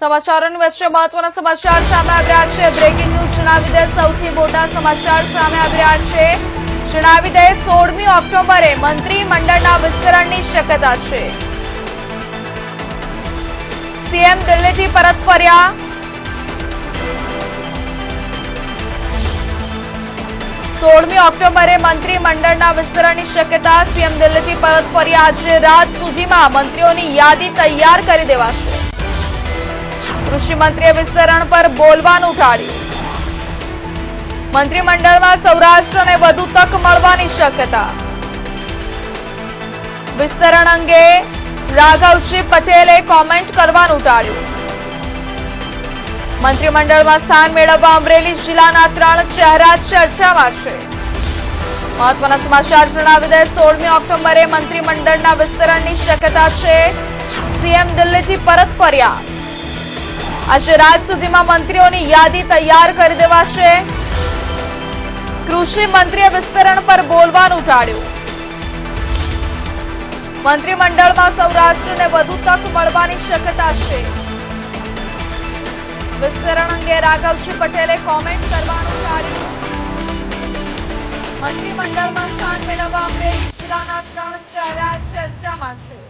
સમાચારોની વચ્ચે મહત્વના સમાચાર સામે આવી રહ્યા છે. બ્રેકિંગ ન્યૂઝ જણાવી દે, સૌથી મોટા સમાચાર સામે આવી રહ્યા છે. જણાવી દે, સોળમી ઓક્ટોબરે મંત્રી મંડળના વિસ્તરણની શક્યતા છે. સીએમ દિલ્હીથી પરત ફર્યા. સોળમી ઓક્ટોબરે મંત્રી મંડળના વિસ્તરણની શક્યતા, સીએમ દિલ્હીથી પરત ફર્યા. આજે રાત સુધીમાં મંત્રીઓની યાદી તૈયાર કરી દેવાશે. કૃષિ મંત્રીએ વિસ્તરણ પર બોલવાનું ટાળ્યું. મંત્રીમંડળમાં સૌરાષ્ટ્રને વધુ તક મળવાની શક્યતા. વિસ્તરણ અંગે રાઘવજી પટેલે કોમેન્ટ કરવાનું ટાળ્યું. મંત્રીમંડળમાં સ્થાન મેળવવા અમરેલી જિલ્લાના ત્રણ ચહેરા ચર્ચામાં છે. મહત્વના સમાચાર જણાવી દે, સોળમી ઓક્ટોબરે મંત્રીમંડળના વિસ્તરણની શક્યતા છે. સીએમ દિલ્હીથી પરત ફર્યા. આજે રાત સુધીમાં મંત્રીઓની યાદી તૈયાર કરી દેવાશે. કૃષિ મંત્રીએ વિસ્તરણ પર બોલવાનું ટાળ્યું. મંત્રીમંડળમાં સૌરાષ્ટ્રને વધુ તક મળવાની શક્યતા છે. વિસ્તરણ અંગે રાઘવજી પટેલે કોમેન્ટ કરવાનું ટાળ્યું. મંત્રીમંડળમાં સ્થાન મેળવવા અંગે જિલ્લાના ત્રણ ચહેરા ચર્ચામાં છે.